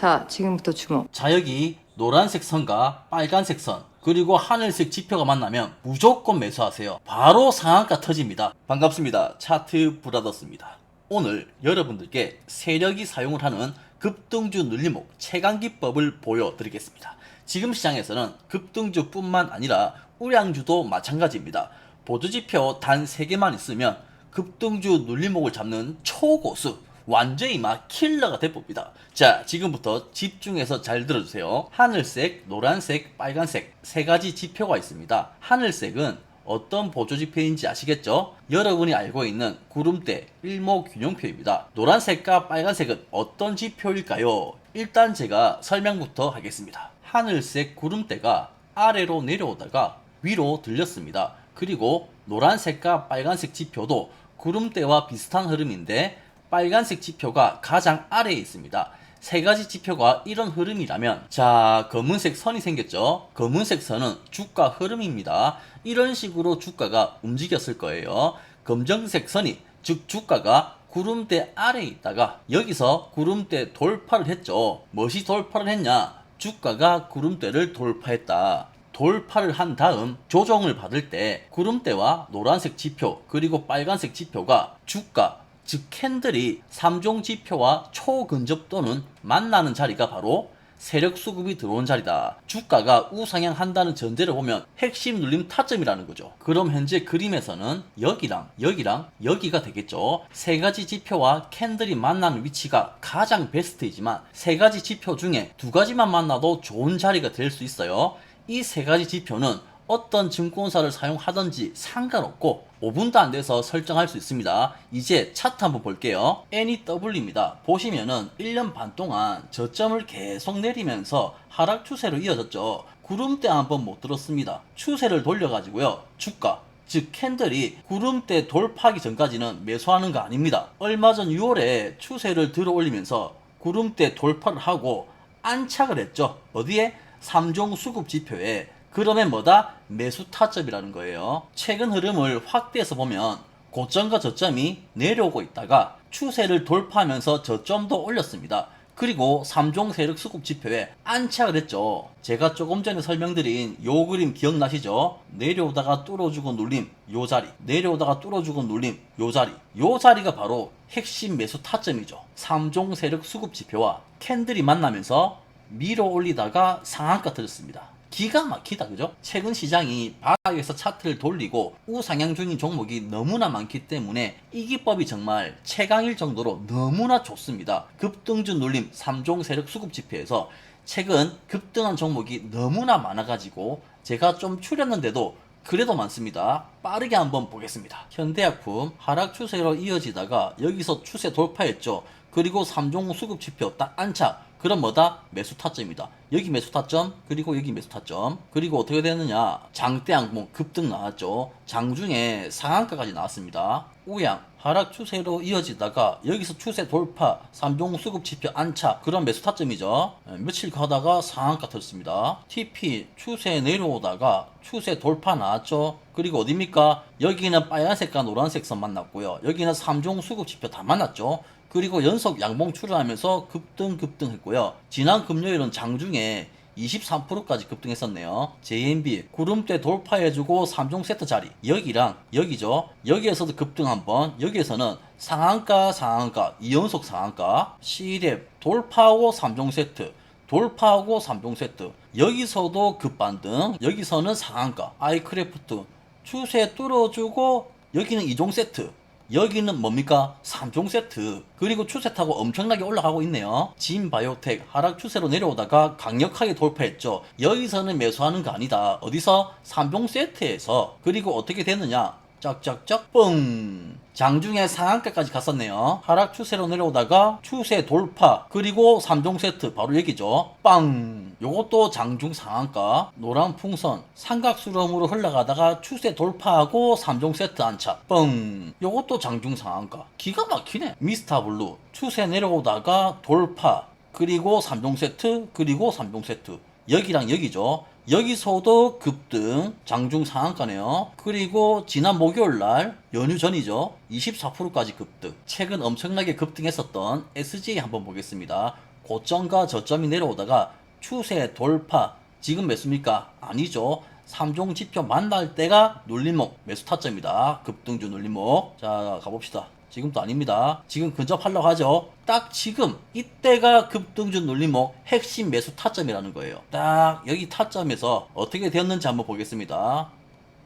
자, 지금부터 주목. 자 여기 노란색 선과 빨간색 선 그리고 하늘색 지표가 만나면 무조건 매수하세요. 바로 상한가 터집니다. 반갑습니다. 차트 브라더스입니다. 오늘 여러분들께 세력이 사용을 하는 급등주 눌림목 체감기법을 보여드리겠습니다. 지금 시장에서는 급등주뿐만 아니라 우량주도 마찬가지입니다. 보조지표 단 3개만 있으면 급등주 눌림목을 잡는 초고수 완전히 막 킬러가 돼봅니다. 자, 지금부터 집중해서 잘 들어주세요. 하늘색, 노란색, 빨간색 세 가지 지표가 있습니다. 하늘색은 어떤 보조지표인지 아시겠죠? 여러분이 알고 있는 구름대 일목균형표입니다. 노란색과 빨간색은 어떤 지표일까요? 일단 제가 설명부터 하겠습니다. 하늘색 구름대가 아래로 내려오다가 위로 들렸습니다. 그리고 노란색과 빨간색 지표도 구름대와 비슷한 흐름인데 빨간색 지표가 가장 아래에 있습니다. 세 가지 지표가 이런 흐름이라면 자 검은색 선이 생겼죠? 검은색 선은 주가 흐름입니다. 이런 식으로 주가가 움직였을 거예요. 검정색 선이 즉 주가가 구름대 아래에 있다가 여기서 구름대 돌파를 했죠. 무엇이 돌파를 했냐? 주가가 구름대를 돌파했다. 돌파를 한 다음 조정을 받을 때 구름대와 노란색 지표 그리고 빨간색 지표가 주가 즉 캔들이 3종 지표와 초근접 또는 만나는 자리가 바로 세력 수급이 들어온 자리다. 주가가 우상향 한다는 전제를 보면 핵심 눌림 타점이라는 거죠. 그럼 현재 그림에서는 여기랑 여기랑 여기가 되겠죠. 세 가지 지표와 캔들이 만나는 위치가 가장 베스트이지만 세 가지 지표 중에 두 가지만 만나도 좋은 자리가 될 수 있어요. 이 세 가지 지표는 어떤 증권사를 사용하든지 상관없고 5분도 안 돼서 설정할 수 있습니다. 이제 차트 한번 볼게요. NEW입니다. 보시면은 1년 반 동안 저점을 계속 내리면서 하락 추세로 이어졌죠. 구름대 한번 못 들었습니다. 추세를 돌려가지고요. 주가 즉 캔들이 구름대 돌파하기 전까지는 매수하는 거 아닙니다. 얼마 전 6월에 추세를 들어 올리면서 구름대 돌파를 하고 안착을 했죠. 어디에? 3종 수급 지표에 그러면 뭐다? 매수 타점이라는 거예요. 최근 흐름을 확대해서 보면 고점과 저점이 내려오고 있다가 추세를 돌파하면서 저점도 올렸습니다. 그리고 3종 세력 수급 지표에 안착을 했죠. 제가 조금 전에 설명드린 요 그림 기억나시죠? 내려오다가 뚫어주고 눌림 요 자리 내려오다가 뚫어주고 눌림 요 자리 요 자리가 바로 핵심 매수 타점이죠. 3종 세력 수급 지표와 캔들이 만나면서 밀어 올리다가 상한가 터졌습니다. 기가 막히다 그죠? 최근 시장이 바닥에서 차트를 돌리고 우상향 중인 종목이 너무나 많기 때문에 이 기법이 정말 최강일 정도로 너무나 좋습니다. 급등주 눌림 3종 세력 수급 지표에서 최근 급등한 종목이 너무나 많아가지고 제가 좀 추렸는데도 그래도 많습니다. 빠르게 한번 보겠습니다. 현대약품 하락 추세로 이어지다가 여기서 추세 돌파했죠. 그리고 3종 수급 지표 딱 안착. 그럼 뭐다? 매수 타점이다. 여기 매수 타점, 그리고 여기 매수 타점. 그리고 어떻게 되느냐? 장대 항공 급등 나왔죠. 장중에 상한가까지 나왔습니다. 우양 하락 추세로 이어지다가 여기서 추세 돌파, 3종 수급 지표 안착. 그런 매수 타점이죠. 예, 며칠 가다가 상한가 터졌습니다. TP 추세 내려오다가 추세 돌파 나왔죠. 그리고 어딥니까? 여기는 빨간색과 노란색 선 만났고요. 여기는 3종 수급 지표 다 만났죠. 그리고 연속 양봉 출현하면서 급등 급등했고요. 지난 금요일은 장중에 23%까지 급등했었네요. JMB 구름대 돌파해주고 3종 세트 자리. 여기랑 여기죠. 여기에서도 급등 한번. 여기에서는 상한가 상한가 2연속 상한가. C랩 돌파하고 3종 세트 돌파하고 3종 세트. 여기서도 급반등. 여기서는 상한가 아이크래프트. 추세 뚫어주고 여기는 2종 세트 여기는 뭡니까? 3종 세트. 그리고 추세 타고 엄청나게 올라가고 있네요. 진 바이오텍 하락 추세로 내려오다가 강력하게 돌파했죠. 여기서는 매수하는 거 아니다. 어디서? 3종 세트에서. 그리고 어떻게 됐느냐? 짝짝짝 뻥 장중에 상한가까지 갔었네요 하락 추세로 내려오다가 추세 돌파 그리고 3종 세트 바로 여기죠 빵 요것도 장중 상한가? 노란 풍선 삼각수렴으로 흘러가다가 추세 돌파하고 3종 세트 안착. 뻥! 요것도 장중 상한가? 기가 막히네. 미스터 블루 추세 내려오다가 돌파. 그리고 3종 세트 그리고 3종 세트. 여기랑 여기죠. 여기서도 급등. 장중 상한가네요. 그리고 지난 목요일 날 연휴 전이죠. 24%까지 급등. 최근 엄청나게 급등했었던 SJ 한번 보겠습니다. 고점과 저점이 내려오다가 추세 돌파. 지금 매수입니까? 아니죠. 3종 지표 만날 때가 눌림목 매수 타점이다. 급등주 눌림목. 자, 가봅시다. 지금도 아닙니다. 지금 근접하려고 하죠. 딱 지금 이때가 급등주 눌림목 핵심 매수 타점이라는 거예요. 딱 여기 타점에서 어떻게 되었는지 한번 보겠습니다.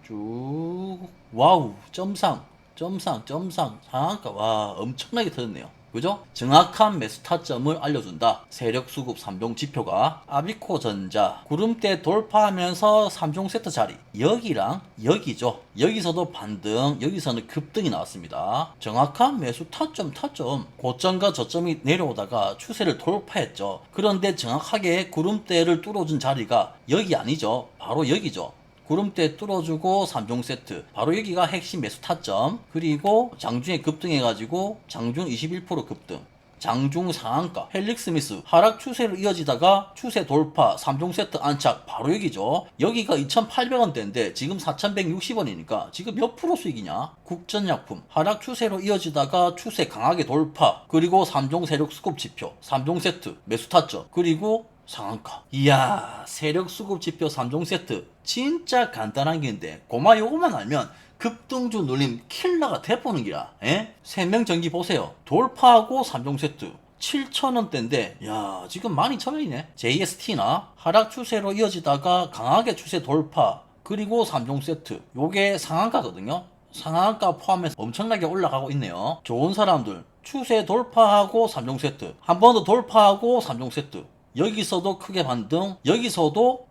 쭉 와우 점상 점상 점상 상한가 와 엄청나게 터졌네요. 그죠? 정확한 매수 타점을 알려준다. 세력 수급 3종 지표가 아비코 전자 구름대 돌파하면서 3종 세트 자리 여기랑 여기죠. 여기서도 반등, 여기서는 급등이 나왔습니다. 정확한 매수 타점 타점 고점과 저점이 내려오다가 추세를 돌파했죠. 그런데 정확하게 구름대를 뚫어준 자리가 여기 아니죠. 바로 여기죠. 구름대 뚫어주고 3종 세트. 바로 여기가 핵심 매수 타점. 그리고 장중에 급등해가지고 장중 21% 급등. 장중 상한가. 헬릭 스미스 하락 추세로 이어지다가 추세 돌파. 3종 세트 안착. 바로 여기죠. 여기가 2,800원대인데 지금 4,160원이니까 지금 몇 프로 수익이냐? 국전약품. 하락 추세로 이어지다가 추세 강하게 돌파. 그리고 3종 세력 수급 지표. 3종 세트 매수 타점. 그리고 상한가. 이야, 세력 수급 지표 3종 세트. 진짜 간단한 게인데, 고마 요거만 알면 급등주 눌림 킬러가 돼보는 기라. 에? 생명 전기 보세요. 돌파하고 3종 세트. 7,000원대인데, 야, 지금 12,000원이네. JST나 하락 추세로 이어지다가 강하게 추세 돌파. 그리고 3종 세트. 요게 상한가거든요. 상한가 포함해서 엄청나게 올라가고 있네요. 좋은 사람들. 추세 돌파하고 3종 세트. 한 번 더 돌파하고 3종 세트. 여기서도 크게 반등, 여기서도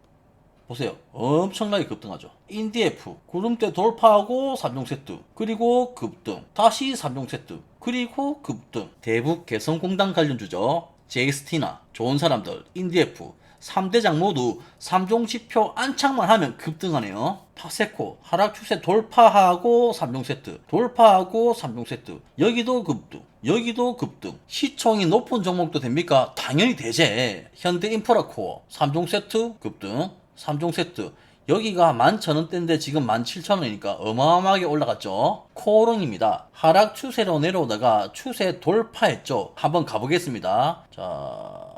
보세요. 엄청나게 급등하죠. 인디F 구름대 돌파하고 3종 세트 그리고 급등 다시 3종 세트 그리고 급등 대북 개성공단 관련주죠. JST나 좋은 사람들 인디F 3대장 모두 3종 지표 안착만 하면 급등하네요. 파세코 하락 추세 돌파하고 3종 세트 돌파하고 3종 세트 여기도 급등 여기도 급등 시총이 높은 종목도 됩니까? 당연히 되제 현대인프라코어 3종 세트 급등 3종 세트 여기가 11,000원대인데 지금 17,000원이니까 어마어마하게 올라갔죠. 코오롱입니다. 하락 추세로 내려오다가 추세 돌파했죠. 한번 가보겠습니다. 자,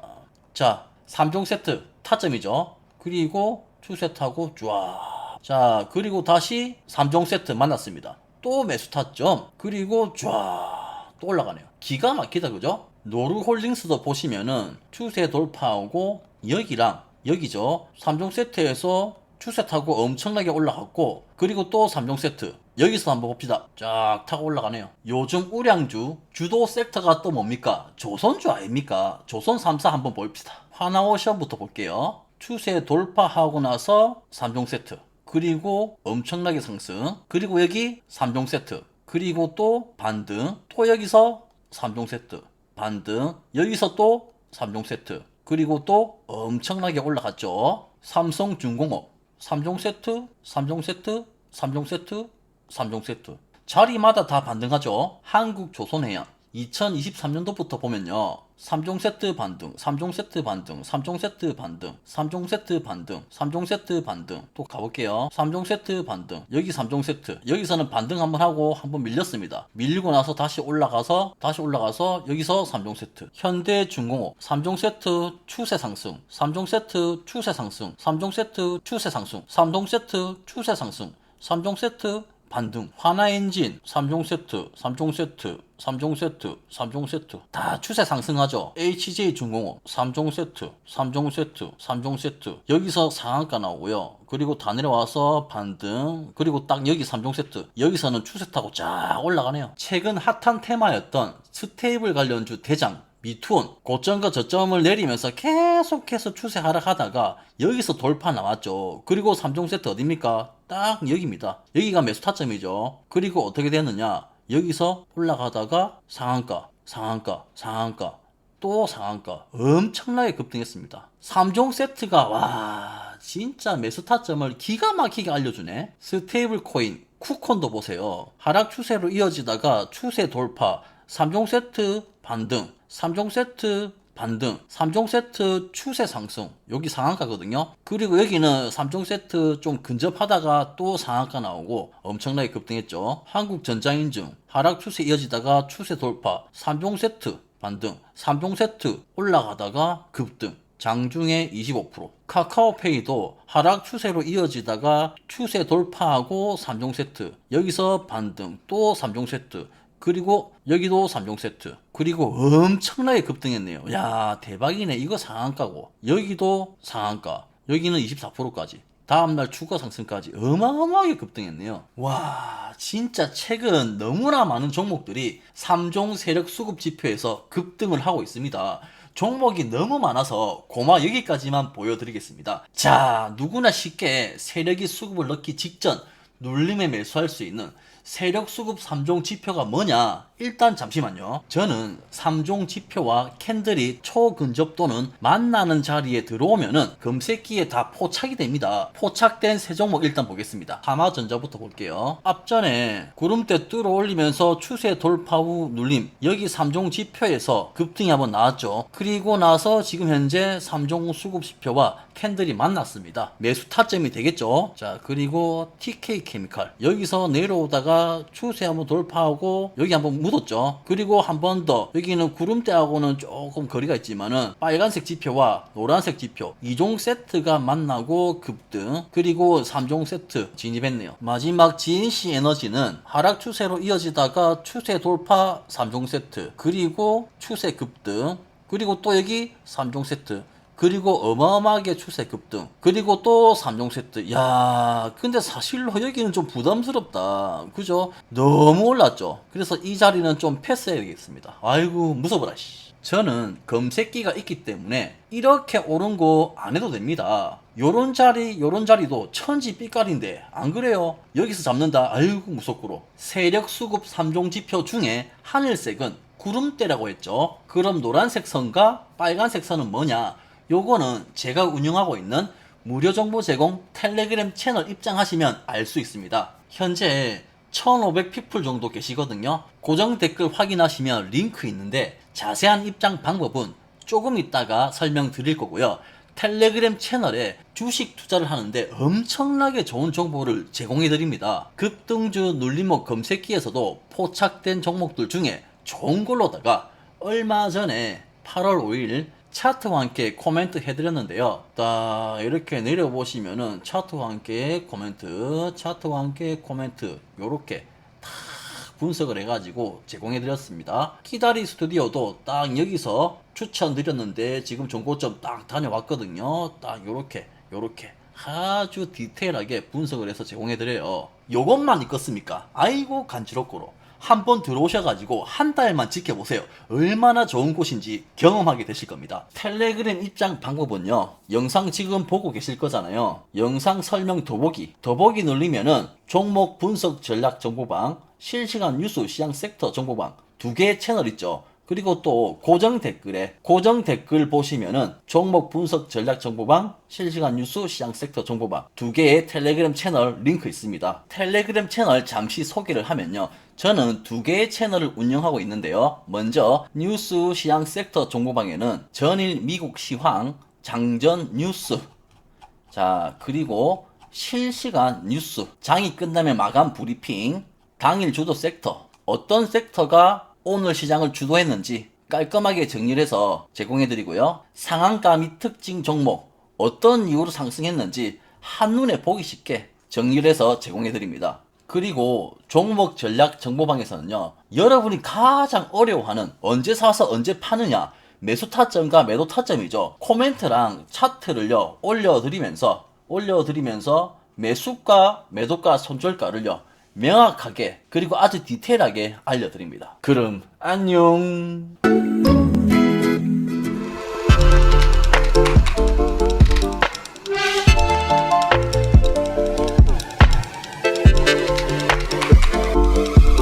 자, 3종 세트 타점이죠. 그리고 추세 타고 쫙. 자, 그리고 다시 3종 세트 만났습니다. 또 매수 타점. 그리고 쫙. 또 올라가네요. 기가 막히다, 그죠? 노루 홀딩스도 보시면은 추세 돌파하고 여기랑 여기죠. 3종 세트에서 추세 타고 엄청나게 올라갔고 그리고 또 3종 세트. 여기서 한번 봅시다. 쫙 타고 올라가네요. 요즘 우량주 주도 섹터가 또 뭡니까? 조선주 아닙니까? 조선 3사 한번 봅시다. 하나오션부터 볼게요. 추세 돌파하고 나서 3종 세트. 그리고 엄청나게 상승. 그리고 여기 3종 세트. 그리고 또 반등. 또 여기서 3종 세트. 반등. 여기서 또 3종 세트. 그리고 또 엄청나게 올라갔죠. 삼성중공업 3종 세트, 3종 세트, 3종 세트, 3종 세트. 자리마다 다 반등하죠. 한국 조선해양 2023년도부터 보면요. 3종 세트 반등, 3종 세트 반등, 3종 세트 반등, 3종 세트 반등, 3종 세트 반등. 또 가볼게요. 3종 세트 반등. 여기 3종 세트. 여기서는 반등 한번 하고 한번 밀렸습니다. 밀리고 나서 다시 올라가서 다시 올라가서 여기서 3종 세트. 현대 중공업 3종 세트 추세 상승. 3종 세트 추세 상승. 3종 세트 추세 상승. 3종 세트 추세 상승. 3종 세트 반등, 하나 엔진, 3종 세트, 3종 세트, 3종 세트, 3종 세트 다 추세 상승하죠. HJ중공업 3종 세트, 3종 세트, 3종 세트 여기서 상한가 나오고요. 그리고 다 내려와서 반등, 그리고 딱 여기 3종 세트 여기서는 추세 타고 쫙 올라가네요. 최근 핫한 테마였던 스테이블 관련주 대장 미투온 고점과 저점을 내리면서 계속해서 추세 하락하다가 여기서 돌파 나왔죠. 그리고 3종 세트 어딥니까? 딱 여기입니다. 여기가 매수 타점이죠. 그리고 어떻게 됐느냐? 여기서 올라가다가 상한가, 상한가, 상한가, 또 상한가 엄청나게 급등했습니다. 3종 세트가 와 진짜 매수 타점을 기가 막히게 알려주네. 스테이블 코인 쿠콘도 보세요. 하락 추세로 이어지다가 추세 돌파 3종 세트 반등 3종 세트 반등, 3종 세트 추세 상승, 여기 상한가거든요. 그리고 여기는 3종 세트 좀 근접하다가 또 상한가 나오고 엄청나게 급등했죠. 한국전자인증 하락 추세 이어지다가 추세 돌파, 3종 세트 반등, 3종 세트 올라가다가 급등. 장중에 25%. 카카오페이도 하락 추세로 이어지다가 추세 돌파하고 3종 세트. 여기서 반등, 또 3종 세트. 그리고 여기도 3종 세트. 그리고 엄청나게 급등했네요. 야, 대박이네. 이거 상한가고. 여기도 상한가. 여기는 24%까지. 다음날 추가 상승까지 어마어마하게 급등했네요. 와, 진짜 최근 너무나 많은 종목들이 3종 세력 수급 지표에서 급등을 하고 있습니다. 종목이 너무 많아서 고마 여기까지만 보여드리겠습니다. 자, 누구나 쉽게 세력이 수급을 넣기 직전 눌림에 매수할 수 있는 세력 수급 3종 지표가 뭐냐? 일단 잠시만요. 저는 3종 지표와 캔들이 초근접 또는 만나는 자리에 들어오면은 금세기에 다 포착이 됩니다. 포착된 세 종목 일단 보겠습니다. 하마전자부터 볼게요. 앞전에 구름대 뚫어 올리면서 추세 돌파 후 눌림. 여기 3종 지표에서 급등이 한번 나왔죠. 그리고 나서 지금 현재 3종 수급 지표와 캔들이 만났습니다. 매수 타점이 되겠죠. 자, 그리고 TK 케미칼. 여기서 내려오다가 추세 한번 돌파하고 여기 한번 묻었죠. 그리고 한 번 더 여기는 구름대하고는 조금 거리가 있지만은 빨간색 지표와 노란색 지표 2종 세트가 만나고 급등 그리고 3종 세트 진입했네요. 마지막 GNC 에너지는 하락 추세로 이어지다가 추세 돌파 3종 세트 그리고 추세 급등 그리고 또 여기 3종 세트 그리고 어마어마하게 추세 급등. 그리고 또 3종 세트. 야, 근데 사실로 여기는 좀 부담스럽다. 그죠? 너무 올랐죠. 그래서 이 자리는 좀 패스해야겠습니다. 아이고, 무서워라, 씨. 저는 검색기가 있기 때문에 이렇게 오른 거 안 해도 됩니다. 요런 자리, 요런 자리도 천지 삐깔인데 안 그래요? 여기서 잡는다. 아이고 무섭구로. 세력 수급 3종 지표 중에 하늘색은 구름대라고 했죠. 그럼 노란색 선과 빨간색 선은 뭐냐? 요거는 제가 운영하고 있는 무료 정보 제공 텔레그램 채널 입장하시면 알 수 있습니다. 현재 1500 피플 정도 계시거든요. 고정 댓글 확인하시면 링크 있는데 자세한 입장 방법은 조금 있다가 설명드릴 거고요. 텔레그램 채널에 주식 투자를 하는데 엄청나게 좋은 정보를 제공해 드립니다. 급등주 눌림목 검색기에서도 포착된 종목들 중에 좋은 걸로다가 얼마 전에 8월 5일 차트와 함께 코멘트 해드렸는데요. 딱 이렇게 내려보시면은 차트와 함께 코멘트, 차트와 함께 코멘트 요렇게 다 분석을 해가지고 제공해드렸습니다. 키다리 스튜디오도 딱 여기서 추천드렸는데 지금 정보점 딱 다녀왔거든요. 딱 요렇게 요렇게 아주 디테일하게 분석을 해서 제공해드려요. 요것만 있겠습니까? 아이고 간지럽고로. 한번 들어오셔가지고 한 달만 지켜보세요. 얼마나 좋은 곳인지 경험하게 되실 겁니다. 텔레그램 입장 방법은요. 영상 지금 보고 계실 거잖아요. 영상 설명 더보기. 더보기 누르면은 종목 분석 전략 정보방, 실시간 뉴스 시장 섹터 정보방 두 개의 채널 있죠. 그리고 또 고정 댓글에 고정 댓글 보시면은 종목 분석 전략 정보방, 실시간 뉴스 시장 섹터 정보방 두 개의 텔레그램 채널 링크 있습니다. 텔레그램 채널 잠시 소개를 하면요. 저는 두 개의 채널을 운영하고 있는데요. 먼저 뉴스 시장 섹터 정보방에는 전일 미국 시황, 장전 뉴스 자, 그리고 실시간 뉴스, 장이 끝나면 마감 브리핑, 당일 주도 섹터, 어떤 섹터가 오늘 시장을 주도했는지 깔끔하게 정리를 해서 제공해드리고요. 상한가 및 특징 종목, 어떤 이유로 상승했는지 한눈에 보기 쉽게 정리를 해서 제공해드립니다. 그리고 종목 전략 정보방에서는요, 여러분이 가장 어려워하는 언제 사서 언제 파느냐, 매수 타점과 매도 타점이죠. 코멘트랑 차트를요, 올려드리면서, 올려드리면서 매수가, 매도가, 손절가를요, 명확하게, 그리고 아주 디테일하게 알려드립니다. 그럼, 안녕!